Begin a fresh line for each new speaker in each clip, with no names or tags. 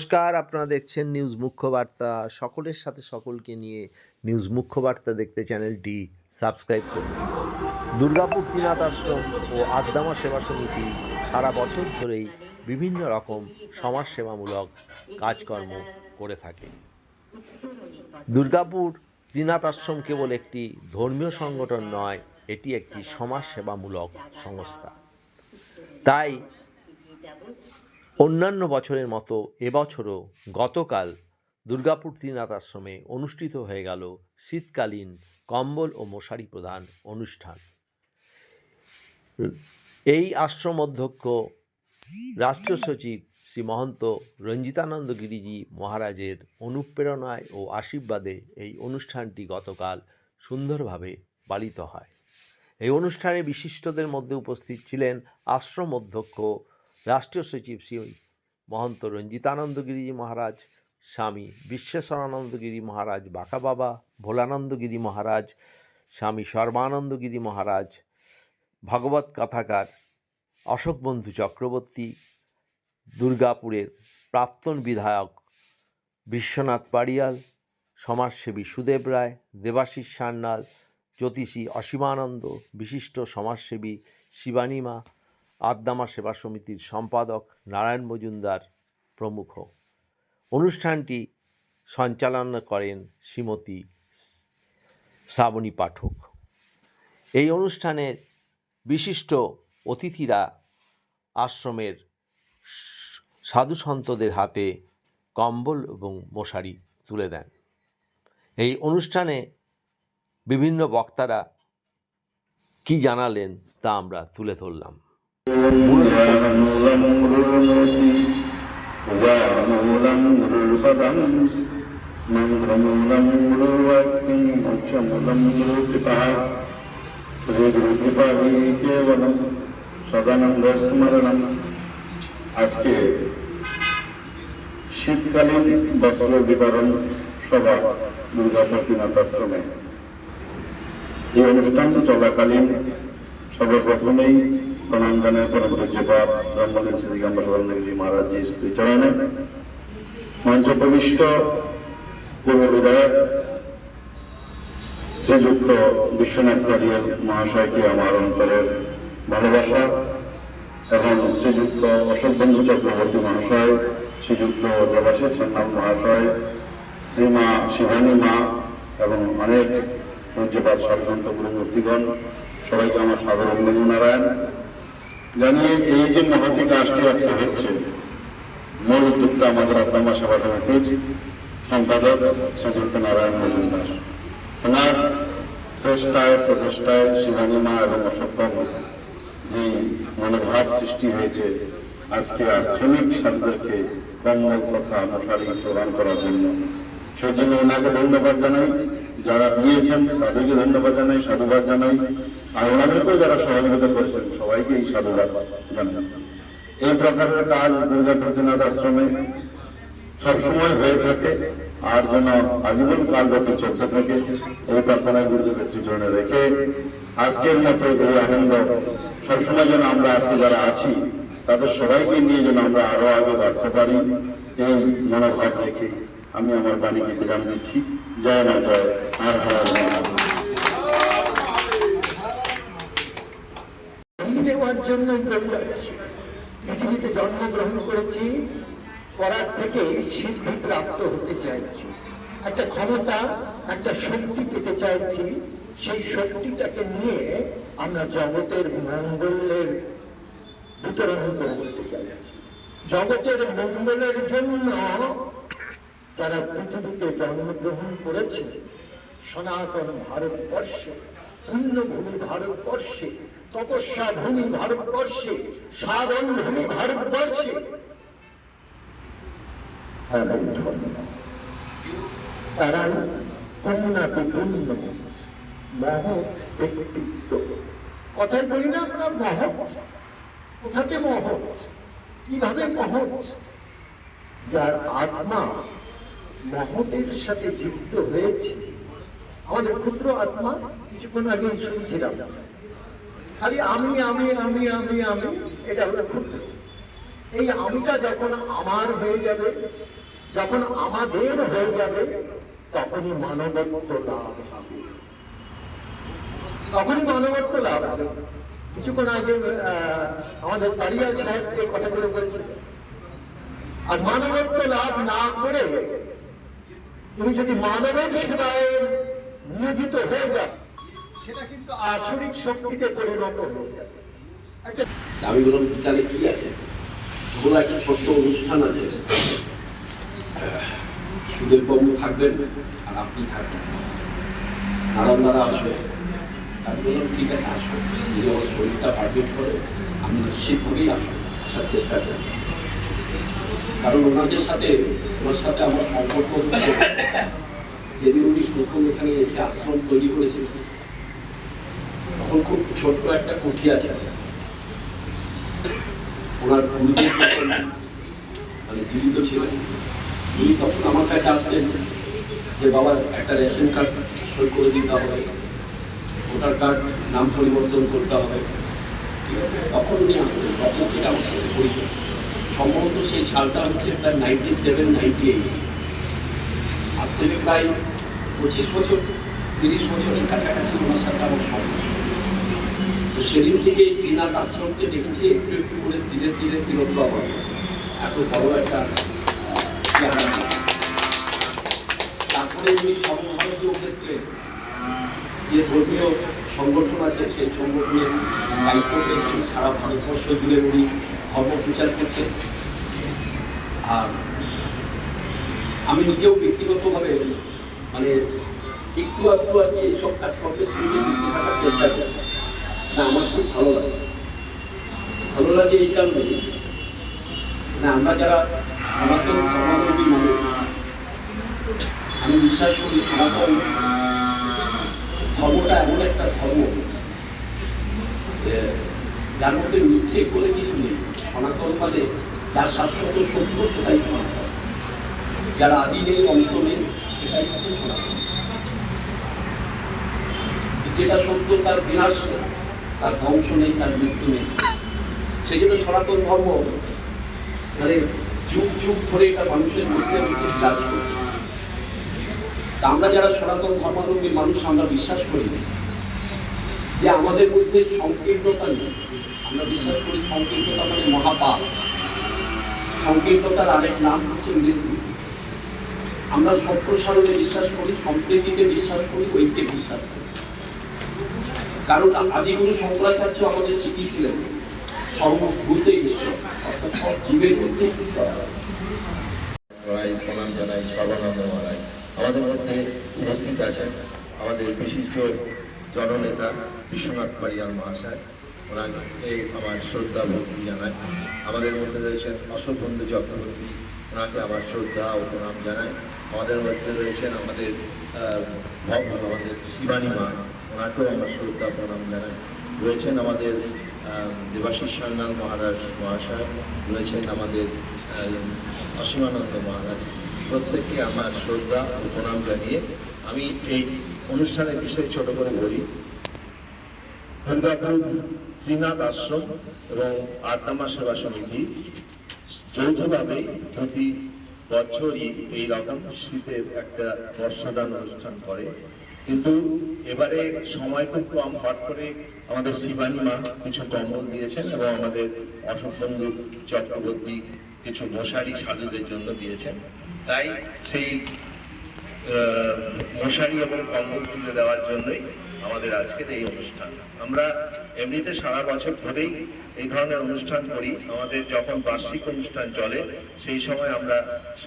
নমস্কার, আপনারা দেখছেন নিউজ মুখ্য বার্তা সকলের সাথে সকলকে নিয়ে নিউজ মুখ্য বার্তা দেখতে চ্যানেলটি সাবস্ক্রাইব করুন। দুর্গাপুর ত্রিনাথ আশ্রম ও আদ্দামা সেবা সমিতি সারা বছর ধরেই বিভিন্ন রকম সমাজসেবামূলক কাজকর্ম করে থাকে। দুর্গাপুর ত্রিনাথ আশ্রম কেবল একটি ধর্মীয় সংগঠন নয়, এটি একটি সমাজসেবামূলক সংস্থা। তাই অন্যান্য বছরের মতো এবছরও গতকাল দুর্গাপুর ত্রিনাথ আশ্রমে অনুষ্ঠিত হয়ে গেল শীতকালীন কম্বল ও মশারি প্রদান অনুষ্ঠান। এই আশ্রম অধ্যক্ষ, রাষ্ট্রীয় সচিব শ্রী মহন্ত রঞ্জিতানন্দ গিরিজি মহারাজের অনুপ্রেরণায় ও আশীর্বাদে এই অনুষ্ঠানটি গতকাল সুন্দরভাবে পালিত হয়। এই অনুষ্ঠানে বিশিষ্টদের মধ্যে উপস্থিত ছিলেন আশ্রম অধ্যক্ষ রাষ্ট্রীয় সচিব শ্রী মহন্ত রঞ্জিতানন্দগিরি মহারাজ, স্বামী বিশ্বেশ্বরানন্দগিরি মহারাজ, বাঁকা বাবা ভোলানন্দগিরি মহারাজ, স্বামী সর্বানন্দগিরি মহারাজ ভগবত কথাকার অশোক বন্ধু চক্রবর্তী, দুর্গাপুরের প্রাক্তন বিধায়ক বিশ্বনাথ পাড়িয়াল, সমাজসেবী সুদেব রায়, দেবাশিস সান্যাল, জ্যোতিষী অসীমানন্দ, বিশিষ্ট সমাজসেবী শিবানীমা আদ্দামা সেবা সমিতির সম্পাদক নারায়ণ মজুমদার প্রমুখ। অনুষ্ঠানটি সঞ্চালনা করেন শ্রীমতী শ্রাবণী পাঠক। এই অনুষ্ঠানের বিশিষ্ট অতিথিরা আশ্রমের সাধু সন্তদের হাতে কম্বল এবং মশারি তুলে দেন। এই অনুষ্ঠানে বিভিন্ন বক্তারা কি জানালেন তা আমরা তুলে ধরলাম।
மங்களமூலம் கிருபா ஸ்ரீ குரு கிருபாதி கேவலம் সদানন্দ স্মরণম আজকে শীতকালীন বস্ত্র বিতরণ সভা দুর্গা প্রতিনাথ আশ্রমে এই অনুষ্ঠান চলাকালীন সর্বপ্রথমেই পরম পূজ্যপাত ব্রহ্মলীন শ্রী দিগম্বর বল্লভজি মহারাজজি শ্রী চরণে। মঞ্চ প্রবিষ্ট পূর্ব বিধায়ক শ্রীযুক্ত বিশ্বনাথ কারিয়াল মহাশয়কে আমার অন্তরের ভালোবাসা। এবং শ্রীযুক্ত অশোক বন্ধু চক্রবর্তী মহাশয়, শ্রীযুক্ত দেবাশিস সান্নাল মহাশয়, শ্রীমা শিবানী মা এবং অনেক পূজ্যপাত সাধুসন্ত গুরুমূর্তিগণ সবাইকে আমার সাধারণ বন্ধু নারায়ণ। জানিয়ে এই যে মহতি কাজটি আজকে হচ্ছে, মূল উদ্যোক্তা আমাদের আত্মা সেবা সমিতির সম্পাদক শ্রীযুক্ত নারায়ণ মজুমদার। ওনার চেষ্টায় প্রচেষ্টায় শিবানী মা এবং অশোকবাবু যে মনোভাব সৃষ্টি হয়েছে, আজকে আর শ্রমিক সাথীদেরকে কম্বল তথা মশারি প্রদান করার জন্য। সেই জন্য ওনাকে ধন্যবাদ জানাই। যারা দিয়েছেন তাদেরকে ধন্যবাদ জানাই, সাধুবাদ জানাই। আর ওনাদেরকেও যারা সহযোগিতা করেছেন, সবাইকে এই সাধুবাদ জানাই। এই প্রকারের কাজ দুর্গা প্রতিনাথ আশ্রমে সবসময় হয়ে থাকে আর যেন আজীবন কালব্যাপী চলতে থাকে, এই প্রার্থনা গুরুদেবের শ্রীচরণে রেখে আজকের মতো এই আনন্দ সবসময় যেন আমরা আজকে যারা আছি, তাদের সবাইকে নিয়ে যেন আমরা আরও আগে বাড়তে পারি। রেখে আমি আমার বাণীকে বিরাম দিচ্ছি। জয় না জয়। আর হারা
দেওয়ার পৃথিবীতে জন্মগ্রহণ করেছি করার থেকে সিদ্ধি প্রাপ্ত হতে চাইছি। একটা ক্ষমতা, একটা শক্তি পেতে চাইছি। সেই শক্তিটাকে নিয়ে আমরা জগতের মঙ্গলের বিতরণ করতে চাইছি। জগতের মঙ্গলের জন্য যারা পৃথিবীতে জন্মগ্রহণ করেছে, সনাতন ভারতবর্ষে, পুণ্যভূমি ভারতবর্ষে, তপস্যা ভূমি ভারতবর্ষে, সাধন ভূমি ভারতবর্ষে তারাই পুণ্যাতি পুণ্য, মহ ব্যক্তিত্ব। কথায় বলি না আমরা মহৎ, কোথাতে মহৎ? কীভাবে মহৎ? যার আত্মা মহতের সাথে যুক্ত হয়েছে। আমাদের ক্ষুদ্র আত্মা, কিছুক্ষণ আগে শুনছিলাম। খালি আমি আমি আমি আমি আমি, এটা হলো ক্ষুদ্র। এই আমিটা যখন আমার হয়ে যাবে, যখন আমাদের হয়ে যাবে, তখনই মানবত্ব লাভ হবে। তখনই মানবত্ব লাভ হবে। কিছুক্ষণ আগে আমাদের পারিয়ার সাহেব যে কথাগুলো বলছিলেন আর মানবত্ব লাভ না করে তুমি যদি মানবের সেবায় নিয়োজিত হয়ে যাও, সেটা কিন্তু আসরিক শক্তিতে পরিণত হয়ে যাবে।
আমি বললাম বিকালে কি আছে? ওগুলো একটা ছোট্ট অনুষ্ঠান আছে। সুদেব বাবু থাকবেন আর আপনি থাকবেন। নারায়ণদারা আসবে। আমি বললাম ঠিক আছে, আসো। যদি আমার শরীরটা পারমিট করে, আমি নিশ্চিতভাবেই আসব আসার চেষ্টা করি কারণ ওনাদের সাথে ওনার সাথে আমার সম্পর্ক যেদিন উনি প্রথম এখানে এসে আশ্রম তৈরি করেছিলেন তখন খুব ছোট্ট একটা কুঠি আছে। ওনার গুরুদেব মানে জীবিত ছিলেন। উনি তখন আমার কাছে আসতেন যে, বাবা, একটা রেশন কার্ড সই করে দিতে হবে। ভোটার কার্ড নাম পরিবর্তন করতে হবে। ঠিক আছে? তখন উনি আসতেন তখন থেকে আমার সাথে পরিচয়। সম্ভবত সেই সালটা হচ্ছে প্রায় নাইনটি সেভেন নাইনটি এইট আজ থেকে প্রায় পঁচিশ বছর, তিরিশ বছরের কাছাকাছি ওনার সাথে আমার সম্পর্ক। তো সেদিন থেকে এই তিনাথ আশ্রমকে দেখেছি, একটু একটু করে ধীরে ধীরে তিরত্ব আমার এত বড় একটা। তারপরে উনি সর্বভারতীয় ক্ষেত্রে যে ধর্মীয় সংগঠন আছে, সেই সংগঠনের দায়িত্ব পেয়েছেন সারা ভারতবর্ষ জুড়ে উনি ধর্ম প্রচার করছেন। আর আমি নিজেও ব্যক্তিগতভাবে মানে একটু একটু আর কি এইসব কাজকর্মের সঙ্গে যুক্ত থাকার চেষ্টা করি। না, আমার খুব ভালো লাগে। ভালো লাগে এই কারণে না, আমরা যারা সনাতন ধর্মাবলম্বী মানুষ, আমি বিশ্বাস করি সনাতন ধর্মটা এমন একটা ধর্ম যার মধ্যে মিথ্যে বলে কিছু নেই। সনাতন মানে যার শাশ্বত সত্য, সেটাই সনাতন। যারা আদি নেই, অন্ত নেই, সেটাই হচ্ছে সনাতন। যেটা সত্য, তার বিনাশ তার ধ্বংস নেই, তার মৃত্যু নেই। সেই জন্য সনাতন ধর্ম মানে যুগ যুগ ধরে এটা মানুষের মধ্যে বিরাজ করছে। আমরা যারা সনাতন ধর্মাবলম্বী মানুষ, আমরা বিশ্বাস করি যে আমাদের মধ্যে সংকীর্ণতা নেই। আমরা বিশ্বাস করি সংকীর্ণতা মানে মহাপাপ। সংকীর্ণতার আরেক নাম হচ্ছে মৃত্যু। আমরা সম্প্রসারণে বিশ্বাস করি, সম্প্রীতিতে বিশ্বাস করি, ঐক্যে বিশ্বাস করি। কারণ আদিগুরু শঙ্করাচার্য আমাদের শিখিয়েছিলেন সর্বভূতে ঈশ্বর, অর্থাৎ সব জীবের মধ্যে ঈশ্বর।
জানাই, সর্বানন্দ আমাদের মধ্যে উপস্থিত আছেন আমাদের বিশিষ্ট জননেতা বিশ্বনাথ পারিয়াল মহাশয়। ওনাকে আমার শ্রদ্ধা ভক্তি জানায় আমাদের মধ্যে রয়েছেন অশোক বন্ধু চক্রবর্তী। ওনাকে আমার শ্রদ্ধা ও প্রণাম জানাই। আমাদের মধ্যে রয়েছেন আমাদের আমাদের শিবানী মা। ওনাকেও আমার শ্রদ্ধা প্রণাম জানাই। রয়েছেন আমাদের দেবাশিস সান্যাল মহারাজ মহাশয়। রয়েছেন আমাদের অসীমানন্দ মহারাজ। প্রত্যেককে আমার শ্রদ্ধা ও প্রণাম জানিয়ে আমি এই অনুষ্ঠানের বিষয়ে ছোট করে বলি। শ্রীনাথ আশ্রম এবং আত্মা সেবা সমিতি। যৌথভাবে প্রতি বছরই এই রকম শীতের একটা বর্ষদান অনুষ্ঠান করে। কিন্তু এবারে সময় খুব কম হট করে আমাদের শিবানী মা কিছু কম্বল দিয়েছেন এবং আমাদের অশোক বন্ধু চক্রবর্তী কিছু মশারি সাধুদের জন্য দিয়েছেন। তাই সেই মশারি এবং কম্বল তুলে দেওয়ার জন্যই আমাদের আজকের এই অনুষ্ঠান। আমরা এমনিতে সারা বছর ধরেই এই ধরনের অনুষ্ঠান করি। আমাদের যখন বার্ষিক অনুষ্ঠান চলে, সেই সময় আমরা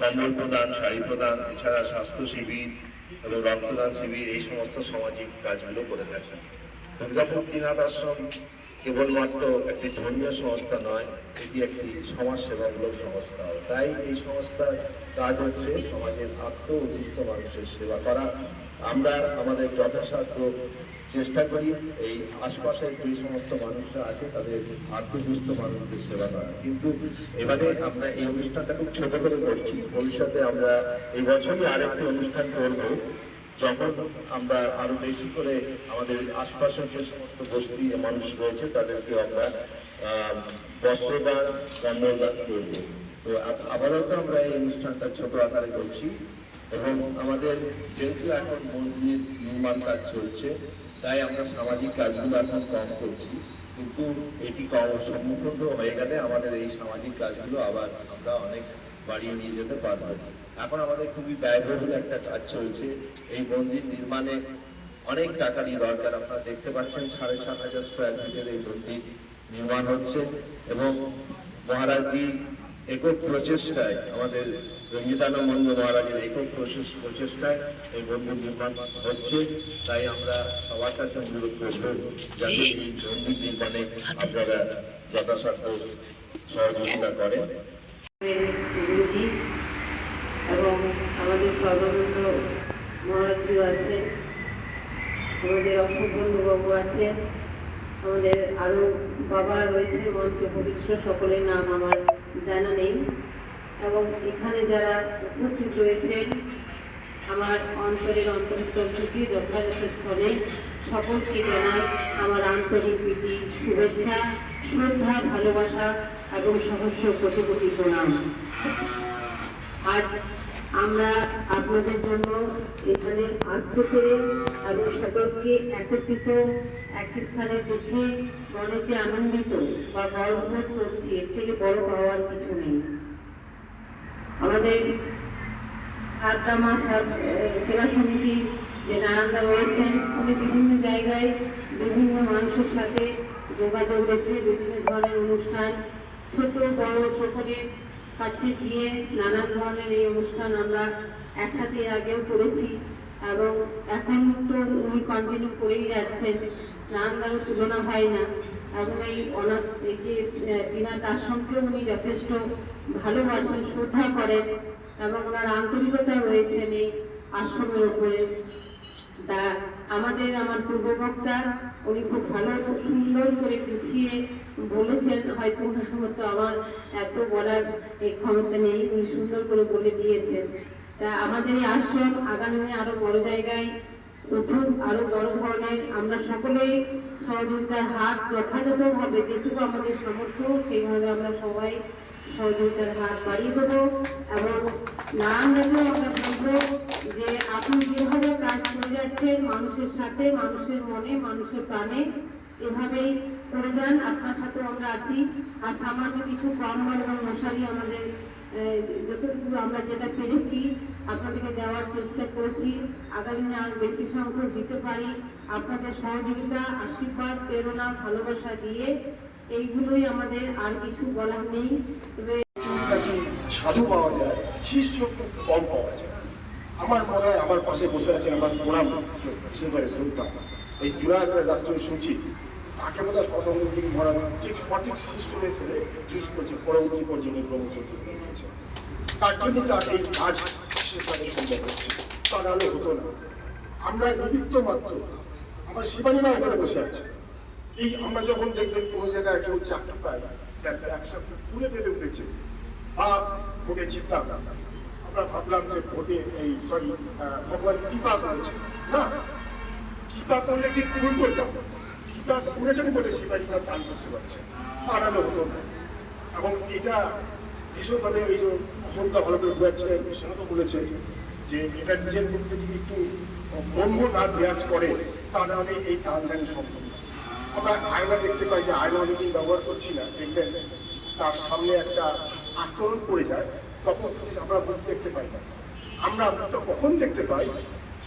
কম্বল প্রদান, শাড়ি প্রদান, এছাড়া স্বাস্থ্য শিবির এবং রক্তদান শিবির, এই সমস্ত সামাজিক কাজগুলো করে থাকি। দুর্গাপুর দিনাথ আশ্রম কেবলমাত্র একটি ধর্মীয় সংস্থা নয়, এটি একটি সমাজ সেবামূলক সংস্থা। তাই এই সংস্থার কাজ হচ্ছে সমাজের আত্ম অভিষ্ট মানুষের সেবা করা। আমরা আমাদের যথাসাধ্য চেষ্টা করি এই আশপাশের যে সমস্ত মানুষরা আছে, তাদের আত্মদুষ্ট মানুষদের সেবা করা। কিন্তু এবারে আমরা এই অনুষ্ঠানটা খুব ছোট করে করছি। ভবিষ্যতে আমরা এই বছরই আরেকটি অনুষ্ঠান করব। যখন আমরা আরও বেশি করে আমাদের আশপাশের যে সমস্ত বস্তি মানুষ রয়েছে, তাদেরকে আমরা বস্ত্রদান কম্বলদান করব। তো আপ- আপাতত আমরা এই অনুষ্ঠানটা ছোট আকারে করছি এবং আমাদের যেহেতু এখন মন্দির নির্মাণ কাজ চলছে, তাই আমরা সামাজিক কাজগুলো এখন কম করছি। কিন্তু এটি কম সম্মুখীন হয়ে গেলে আমাদের এই সামাজিক কাজগুলো আবার আমরা অনেক বাড়িয়ে নিয়ে যেতে পারব। এখন আমাদের খুবই ব্যয়বহুল একটা কাজ চলছে। এই মন্দির নির্মাণে অনেক টাকারই দরকার। আপনারা দেখতে পাচ্ছেন সাড়ে সাত হাজার স্কোয়ার ফিটের এই মন্দির নির্মাণ হচ্ছে এবং মহারাজজি একক প্রচেষ্টায় আমাদের রঞ্জিতানন্দ মহারাজের একক প্রচেষ- প্রচেষ্টায় এই মন্দির নির্মাণ হচ্ছে। তাই আমরা সবার কাছে অনুরোধ করব যাতে এই মন্দির নির্মাণে আপনারা যথাসাধ্য সহযোগিতা করেন।
সর্বানন্দ মহারাজজিও আছেন আমাদের অশোক বন্ধুবাবু আছেন আমাদের আরও বাবারা রয়েছেন মঞ্চে ভবিষ্য সকলের নাম আমার জানা নেই। এবং এখানে যারা উপস্থিত রয়েছেন আমার অন্তরের অন্তরস্থল থেকে যথাযথ স্থলে সকলকে জানাই আমার আন্তরিক প্রীতি, শুভেচ্ছা, শ্রদ্ধা, ভালোবাসা এবং সহস্র কোটি কোটি প্রণাম। আজ আমরা আপনাদের জন্য এখানে আসতে পেরে এবং সকলকে একত্রিত এক স্থানে দেখে যে আনন্দিত বা গর্ববোধ করছি, এর থেকে বড় পাওয়ার কিছু নেই। আমাদের আদ্দামা সেবা সমিতি যে নারায়ণদা রয়েছেন, উনি বিভিন্ন জায়গায় বিভিন্ন মানুষের সাথে যোগাযোগ রেখে বিভিন্ন ধরনের অনুষ্ঠান, ছোট, বড় সকলের কাছে গিয়ে নানান ধরনের এই অনুষ্ঠান আমরা একসাথে এর আগেও করেছি এবং এখন তো উনি কন্টিনিউ করেই যাচ্ছেন। নানানদারও তুলনা হয় না। এবং এই অনাথ, এই যে বিনাথ আশ্রমকেও উনি যথেষ্ট ভালোবাসেন, শ্রদ্ধা করেন এবং ওনার আন্তরিকতা রয়েছেন এই আশ্রমের উপরে। তা আমাদের আমার পূর্ববক্তা, উনি খুব ভালো, খুব সুন্দর করে গুছিয়ে বলেছেন। হয়তো ওনার আমার এত বলার ক্ষমতা নেই, উনি সুন্দর করে বলে দিয়েছেন। তা আমাদের এই আশ্রম আগামী আরও বড় জায়গায় উঠুন আরও বড় ধরনের, আমরা সকলেই সহযোগিতার হাত যথাযথভাবে যেটুকু আমাদের সামর্থ্য, সেইভাবে আমরা সবাই সহযোগিতার হাত বাড়িয়ে দেবো। এবং নানান জায়গায় আমরা বলব যে আপনি যেভাবে কাজ করে যাচ্ছেন মানুষের সাথে, মানুষের মনে, মানুষের প্রাণে। এভাবেই করে যান আপনার সাথে আমরা আছি। আর সামান্য কিছু কম্বল এবং মশারি আমাদের যতটুকু আমরা যেটা পেরেছি, আপনাদেরকে দেওয়ার চেষ্টা করেছি। আগামী দিনে আরও বেশি সংখ্যক দিতে পারি। আপনাদের সহযোগিতা, আশীর্বাদ, প্রেরণা, ভালোবাসা দিয়ে এইগুলোই আমাদের আর কিছু বলার নেই।
সাধু পাওয়া যায় শিষ্য কম পাওয়া যায়। আমার মনে হয় আমার পাশে বসে আছে আমার প্রণাম সিংহের শ্রদ্ধা। এই জুনায়দ রাষ্ট্র শুনছি তাকে বোধ হয় শতমুখী মহারাজ ঠিক সঠিক শিষ্য হিসেবে চুজ করেছে, পরবর্তী পর্যন্ত ব্রহ্মচর্য দিয়েছে তার জন্য তার এই কাজ বিশেষভাবে সম্ভব হচ্ছে। তা নাহলে হতো না। আমরা নিমিত্ত মাত্র। আমার শিবানীমা ওখানে বসে আছে। এই আমরা যখন দেখবেন কোনো জায়গায় কেউ চাকরি পায় তার ব্যবসা ফুলে ফেলে উঠেছে বা ভোটে জিতলাম। আমরা ভাবলাম যে ভোটে এই সরি ভগবান কৃপা করেছে। না, কৃপা করলে ঠিক ভুল করতাম। কৃপা করেছেন বলে তার দান করতে পারছে আনানো হতো না। এবং এটা ভীষণভাবে এই যে অসংখ্য ভালো করে বোঝাচ্ছে তো বলেছে যে এটা নিজের মধ্যে যদি একটু ব্রহ্ম না বিরাজ করে, তাহলে এই দান ধ্যান সম্ভব আমরা আয়না দেখতে পাই যে আয়না অনেকদিন ব্যবহার করছি না, দেখবেন তার সামনে একটা আস্তরণ পড়ে যায়। তখন আমরা মুখ দেখতে পাই না। আমরা মুখটা কখন দেখতে পাই?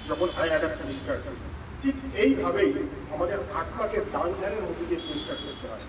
যখন আয়নাটা পরিষ্কার করি ঠিক এইভাবেই আমাদের আত্মাকে দান ধ্যানের মধ্যে দিয়ে পরিষ্কার করতে হয়।